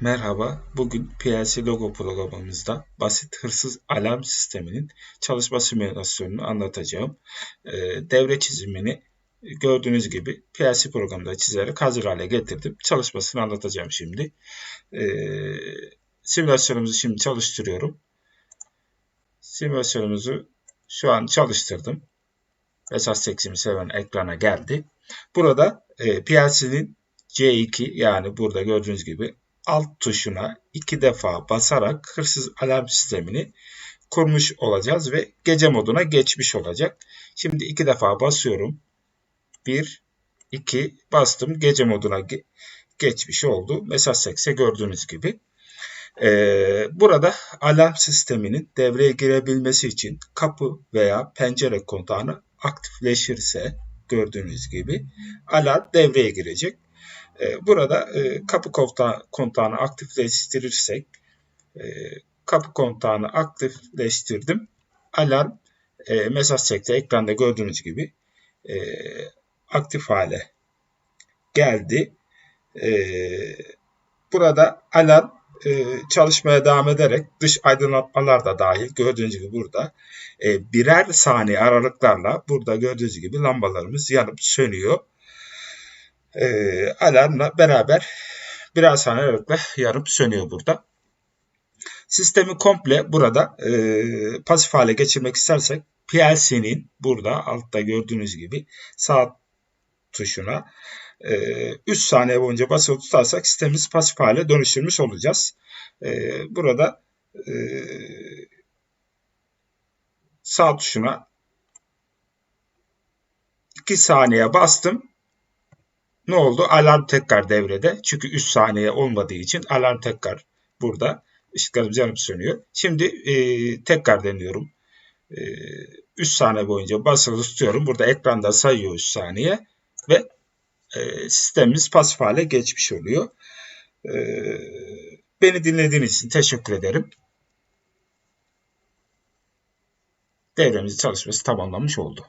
Merhaba, bugün PLC Logo programımızda basit hırsız alarm sisteminin çalışma simülasyonunu anlatacağım. Ee, devre çizimini gördüğünüz gibi PLC programında çizerek hazır hale getirdim. Çalışmasını anlatacağım şimdi. Ee, simülasyonumuzu şimdi çalıştırıyorum. Simülasyonumuzu şu an çalıştırdım. Esas seksimi seven ekrana geldi. Burada e, PLC'nin C2 yani burada gördüğünüz gibi alt tuşuna iki defa basarak hırsız alarm sistemini kurmuş olacağız ve gece moduna geçmiş olacak. Şimdi iki defa basıyorum. Bir, iki bastım. Gece moduna ge geçmiş oldu. Mesaj sekse gördüğünüz gibi. Ee, burada alarm sisteminin devreye girebilmesi için kapı veya pencere kontağını aktifleşirse gördüğünüz gibi alarm devreye girecek. Ee, burada e, kapı kontağını aktifleştirirsek e, kapı kontağını aktifleştirdim. Alarm e, mesaj çekti. Ekranda gördüğünüz gibi aktif hale geldi. Burada alarm çalışmaya devam ederek dış aydınlatmalar da dahil gördüğünüz gibi burada birer saniye aralıklarla burada gördüğünüz gibi lambalarımız yanıp sönüyor e, alarmla beraber saniye aralıkla yanıp sönüyor burada. Sistemi komple burada e, pasif hale geçirmek istersek PLC'nin burada altta gördüğünüz gibi sağ tuşuna e, 3 saniye boyunca basılı tutarsak sistemimiz pasif hale dönüştürmüş olacağız. E, burada e, sağ tuşuna 2 saniye bastım ne oldu? Alarm tekrar devrede. Çünkü 3 saniye olmadığı için alarm tekrar burada. Işıklarımız yanıp sönüyor. Şimdi e, tekrar deniyorum. E, 3 saniye boyunca basılı tutuyorum. Burada ekranda sayıyor 3 saniye. Ve e, sistemimiz pasif hale geçmiş oluyor. E, beni dinlediğiniz için teşekkür ederim. Devremizin çalışması tamamlanmış oldu.